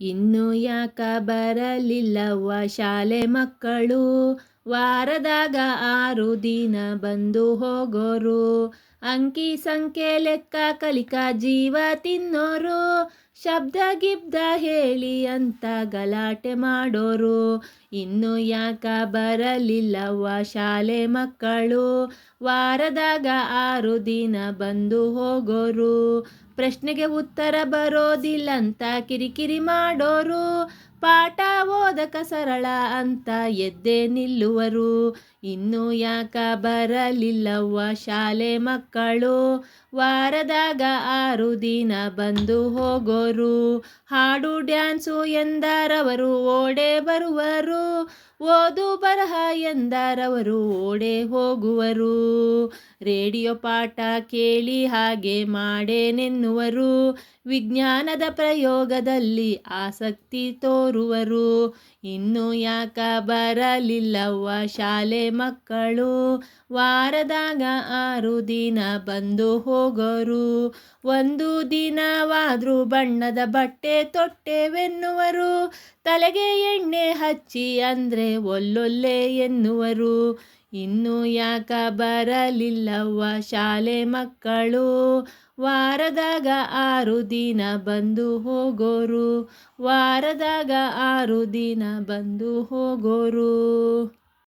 ಇನ್ನು ಯಾಕ ಬರಲಿಲ್ಲವ್ವ ಶಾಲೆ ಮಕ್ಕಳು? ವಾರದಾಗ ಆರು ದಿನ ಬಂದು ಹೋಗೋರು? ಅಂಕಿ ಸಂಖ್ಯೆ ಲೆಕ್ಕ ಕಲಿಕಾ ಜೀವ ತಿನ್ನೋರು? ಶಬ್ದ ಗಿಬ್ದ ಹೇಳಿ ಅಂತ ಗಲಾಟೆ ಮಾಡೋರು. ಇನ್ನು ಯಾಕ ಬರಲಿಲ್ಲವ್ವ ಶಾಲೆ ಮಕ್ಕಳು? ವಾರದಾಗ ಆರು ದಿನ ಬಂದು ಹೋಗೋರು. ಪ್ರಶ್ನೆಗೆ ಉತ್ತರ ಬರೋದಿಲ್ಲಂತ ಕಿರಿಕಿರಿ ಮಾಡೋರು. ಪಾಠ ಓದಕ ಸರಳ ಅಂತ ಎದ್ದೆ ನಿಲ್ಲುವರು. ಇನ್ನು ಯಾಕ ಬರಲಿಲ್ಲವ್ವ ಶಾಲೆ ಮಕ್ಕಳು. ವಾರದಾಗ ಆರು ದಿನ ಬಂದು ಹೋಗೋರು. ಹಾಡು ಡ್ಯಾನ್ಸು ಎಂದರವರು ಓಡೆ ಬರುವರು. ಓದು ಬರಹ ಎಂದರವರು, ಓಡೆ ಹೋಗುವರು. ರೇಡಿಯೋ ಪಾಠ ಕೇಳಿ ಹಾಗೆ ಮಾಡೇನೆನ್ನುವರು ವಿಜ್ಞಾನದ ಪ್ರಯೋಗದಲ್ಲಿ ಆಸಕ್ತಿ ತೋರುವರು. ಇನ್ನು ಯಾಕ ಬರಲಿಲ್ಲವ್ವ ಶಾಲೆ ಮಕ್ಕಳು. ವಾರದಾಗ ಆರು ದಿನ ಬಂದು ಹೋಗೋರು. ಒಂದು ದಿನವಾದರೂ ಬಣ್ಣದ ಬಟ್ಟೆ ತೊಟ್ಟೆವೆನ್ನುವರು. ತಲೆಗೆ ಎಣ್ಣೆ ಹಚ್ಚಿ ಅಂದರೆ ಒಲ್ಲೊಲ್ಲೆ ಎನ್ನುವರು. ಇನ್ನು ಯಾಕ ಬರಲಿಲ್ಲವ್ವ ಶಾಲೆ ಮಕ್ಕಳು. ವಾರದಾಗ ಆರು ದಿನ ಬಂದು ಹೋಗೋರು. ವಾರದಾಗ ಆರು ದಿನ ಬಂದು ಹೋಗೋರು.